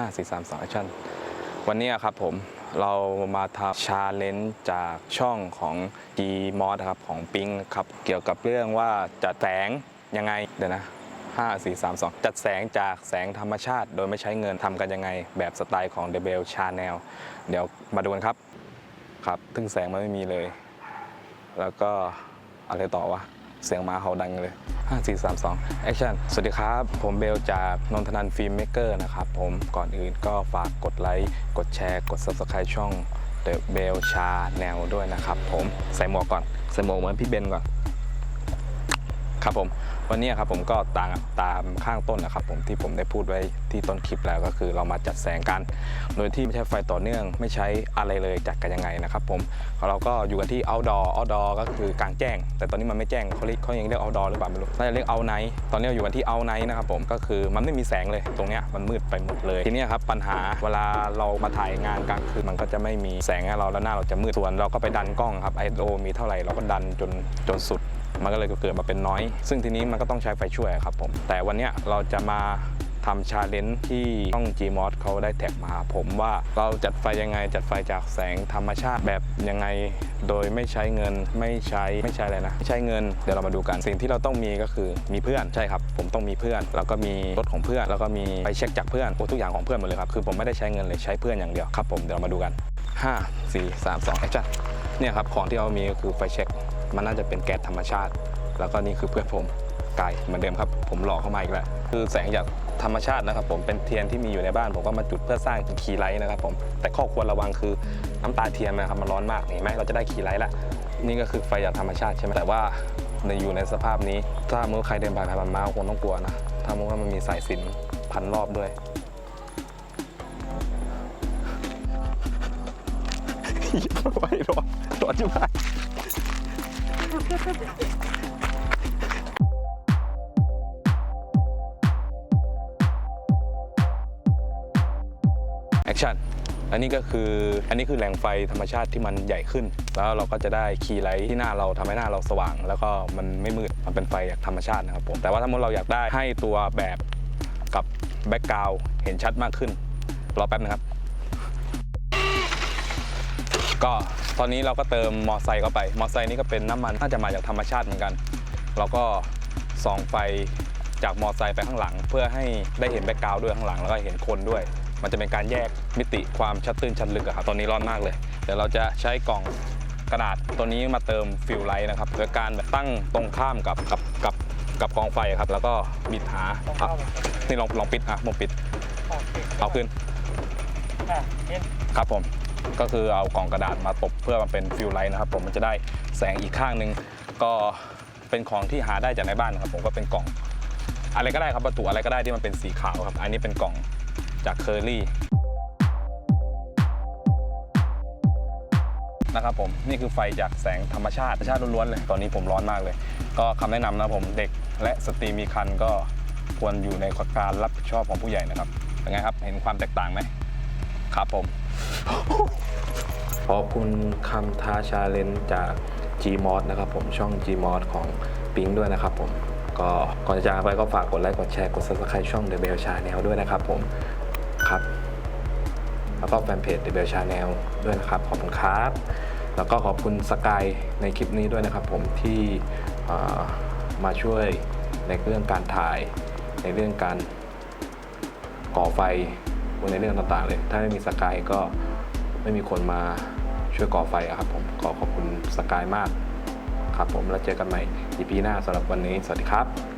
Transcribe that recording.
5 4 3 2 action วันนี้ครับผมเรามาทำชาเลนจ์จากช่องของ G m o d ครับของปิงครับเกี่ยวกับเรื่องว่าจัดแสงยังไงเดี๋ยวนะ 5 4 3 2 จัดแสงจากแสงธรรมชาติ โดยไม่ใช้เงินทำกันยังไง แบบสไตล์ของ The Bell Channel เดี๋ยวมาดูกันครับครับทึ่งแสงมันไม่มีเลย แล้วก็อะไรต่อวะเสียงหมาเห่าดังเลย 5 4 3 2 action สวัสดีครับ ผมเบลจากนนทนันฟิล์มเมกเกอร์นะครับผมก่อนอื่นก็ฝากกดไลค์ กดแชร์ กด subscribe ช่องเดอะเบลชาแนลด้วยนะครับผม ใส่หมวกก่อน ใส่หมวกเหมือนพี่เบนก่อน ครับผม วันนี้ครับผมก็ตามตามข้างต้นนะครับผมที่ผมได้พูดไว้ที่ต้นคลิปแล้วก็คือเรามาจัดแสงกัน โดยที่ไม่ใช้ไฟต่อเนื่อง ไม่ใช้อะไรเลยจัดกันยังไงนะครับผมเราก็อยู่กันที่ outdoor outdoor ก็คือกลางแจ้ง แต่ตอนนี้มันไม่แจ้งเขาเรียกเขายังเรียก outdoor หรือเปล่าไม่รู้น่าจะเรียก out night ตอนนี้เราอยู่กันที่ out night นะครับผมก็คือมันไม่มีแสงเลยตรงเนี้ยมันมืดไปหมดเลยทีนี้ครับปัญหาเวลาเรามาถ่ายงานกลางคืนมันก็จะไม่มีแสงให้เราแล้วหน้าเราจะมืดส่วนเราก็ไปดันกล้องครับ ISO มีเท่าไหร่เราก็ดันจนจนสุด มันก็เลยเกิดมาเป็นน้อย ซึ่งทีนี้มันก็ต้องใช้ไฟช่วยครับผม แต่วันนี้เราจะมาทำชาเลนจ์ที่ช่อง Gmod เขาได้แท็กมาหาผมว่าเราจัดไฟยังไงจัดไฟจากแสงธรรมชาติแบบยังไง โดยไม่ใช้เงินไม่ใช้ไม่ใช้อะไรนะไม่ใช้เงินเดี๋ยวเรามาดูกันสิ่งที่เราต้องมีก็คือมีเพื่อนใช่ครับ ผมต้องมีเพื่อน แล้วก็มีรถของเพื่อน แล้วก็มีไปเช็คจากเพื่อนโอ้ทุกอย่างของเพื่อนหมดเลยครับคือผมไม่ได้ใช้เงินเลยใช้เพื่อนอย่างเดียวครับผมเดี๋ยวเรามาดูกัน 5 4 3 2แอคชั่นเนี่ยครับของที่เรามีก็คือไฟเช็ค มันน่าจะเป็นแก๊สธรรมชาติ แล้วก็นี่คือเพื่อนผมไกายเหมือนเดิมครับ ผมหลอกเข้ามาอีกแล้วคือแสงจากธรรมชาตินะครับ ผมเป็นเทียนที่มีอยู่ในบ้าน ผมก็มาจุดเพื่อสร้างคีไลท์นะครับผมแต่ข้อควรระวังคือน้ำตาเทียนนะครับมันร้อนมากเห็นไหมเราจะได้คีไลท์ละนี่ก็คือไฟจากธรรมชาติใช่ไหมแต่ว่าในอยู่ในสภาพนี้ ถ้าเมื่อใครเดินผ่านผ่านมาคงต้องกลัวนะถ้าเมื่อว่ามันมีสายสินพันรอบด้วยไว้ร้อนร้อนจุ๊บไป แอคชั่น อันนี้ก็คือ อันนี้คือแหล่งไฟธรรมชาติที่มันใหญ่ขึ้น แล้วเราก็จะได้คีย์ไลท์ที่หน้าเราทำให้หน้าเราสว่าง แล้วก็มันไม่มืด มันเป็นไฟจากธรรมชาตินะครับผม แต่ว่าถ้ามื่อเราอยากได้ให้ตัวแบบกับแบ็กกราวเห็นชัดมากขึ้น รอแป๊บนะครับ ก็ตอนนี้เราก็เติมมอไซค์เข้าไป มอไซค์นี่ก็เป็นน้ำมันน่าจะมาจากธรรมชาติเหมือนกัน เราก็ส่องไฟจากมอไซค์ไปข้างหลัง เพื่อให้ได้เห็นแบ็กกราวด์ด้วยข้างหลังแล้วก็เห็นคนด้วย มันจะเป็นการแยกมิติความชัดตื้นชัดลึกอะครับตอนนี้ร้อนมากเลยเดี๋ยวเราจะใช้กล่องกระดาษตัวนี้มาเติมฟิลไลท์นะครับโดยการแบบตั้งตรงข้ามกับกับกับกับกองไฟครับ แล้วก็บิดหาอะนี่ลองลองปิดอะมุมปิด เอาขึ้นอะเห็นครับผม ก็คือเอากล่องกระดาษมาตบเพื่อมาเป็นฟิลไลท์นะครับ ผมมันจะได้แสงอีกข้างหนึ่งก็เป็นของที่หาได้จากในบ้านนะครับผมก็เป็นกล่อง อะไรก็ได้ครับวัตถุอะไรก็ได้ที่มันเป็นสีขาวครับ อันนี้เป็นกล่องจากเคอรี่นะครับผมนี่คือไฟจากแสงธรรมชาติธรรมชาติล้วนๆเลยตอนนี้ผมร้อนมากเลย ก็คำแนะนำนะครับผมเด็กและสตรีมีคันก็ควรอยู่ในการรับผิดชอบของผู้ใหญ่นะครับเป็นไงครับเห็นความแตกต่างไหมครับผม คุณคำท้าชาเลนจ์จาก Gmod นะครับผมช่อง Gmod ของปิงด้วยนะครับผมก็ก่อนจะจากไปก็ฝากกดไลค์กดแชร์กด subscribe ช่อง The Bell Channel ด้วยนะครับผมครับแล้วก็แฟนเพจ The Bell Channel ด้วยนะครับขอบคุณครับ แล้วก็ขอบคุณสกายในคลิปนี้ด้วยนะครับผมที่มาช่วยในเรื่องการถ่าย ในเรื่องการก่อไฟในเรื่องต่างๆเลย ถ้าไม่มีสกายก็ไม่มีคนมา ช่วยก่อไฟอะครับผมขอขอบคุณสกายมากครับผมแล้วเจอกันใหม่ EP หน้าสำหรับวันนี้ สวัสดีครับ